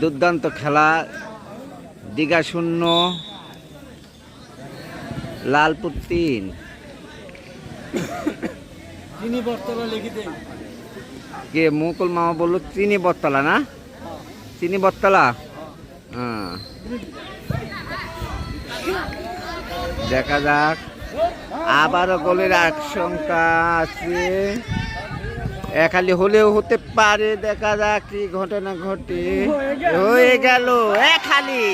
দুর্দান্ত খেলা। দীঘা শূন্য লালপুর তিন। কে মুকুল মামা বলল চিনি বটতলা না? চিনি বটতলা? হ্যাঁ। দেখা যাক। আবারও গোলের আশঙ্কা আছে। একালি হলেও হতে পারে, দেখা যাক কি ঘটনা ঘটে। হয়ে গেল একালি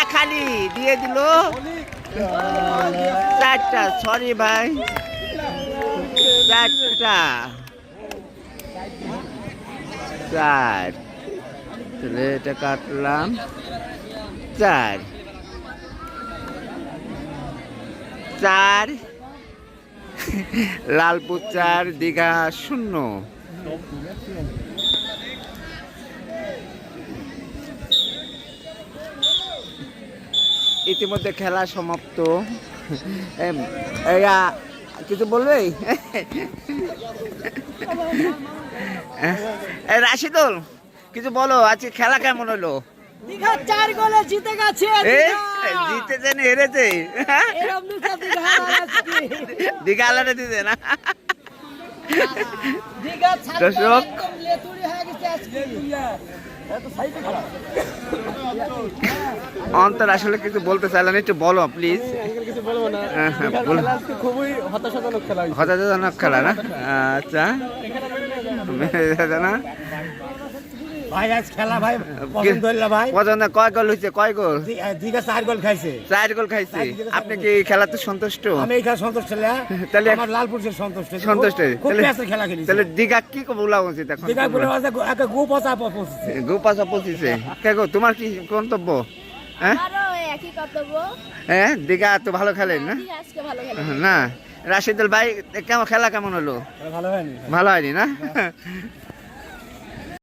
একালি দিয়ে দিল। চারটা সরি ভাই। চারটা। চার। এটা কাটলাম। চার। চার, লালপুর চার, দীঘা শূন্য। ইতিমধ্যে খেলা সমাপ্ত। কিছু বলবে? রাশিদুল, কিছু বলো, আজকে খেলা কেমন হলো? দীঘা চার গোলে জিতে গেছে এ জিতেছে না হেরেছে। দীঘা আলাদা দিতে না। দর্শক। একদম লেতুড়ি হয়ে গেছে আজকে। অন্তর আসলে কিছু বলতে চাইলেন একটু বলো প্লিজ কিছু বলব না হ্যাঁ, হ্যাঁ, হতাশাজনক খেলা হতাশাজনক খেলা না? আচ্ছা। না ভাই আজ খেলা ভাই পছন্দ হইল ভাই। পছন্দ কয় গোল হয়েছে কয় গোল? চার গোল খাইছে। চার গোল খাইছে? আপনি কি খেলাতে সন্তুষ্ট? আমি এই খেলা সন্তুষ্ট তাহলে আমার লালপুর সন্তুষ্ট। সন্তুষ্ট। খুব খেলা খেলি তাহলে দীঘা কি বলা উচিত এখন? দিঘা বলে আছে একটা গু পচা কে গো তোমার কি গন্তব্য? হ্যাঁ? একই কর্তব্য হ্যাঁ? দীঘা তো ভালো খেলেন না? আজকে ভালো খেলে। না। রাশিদুল ভাই কেমন খেলা কেমন হলো? ভালো হয়নি। ভালো হয়নি না?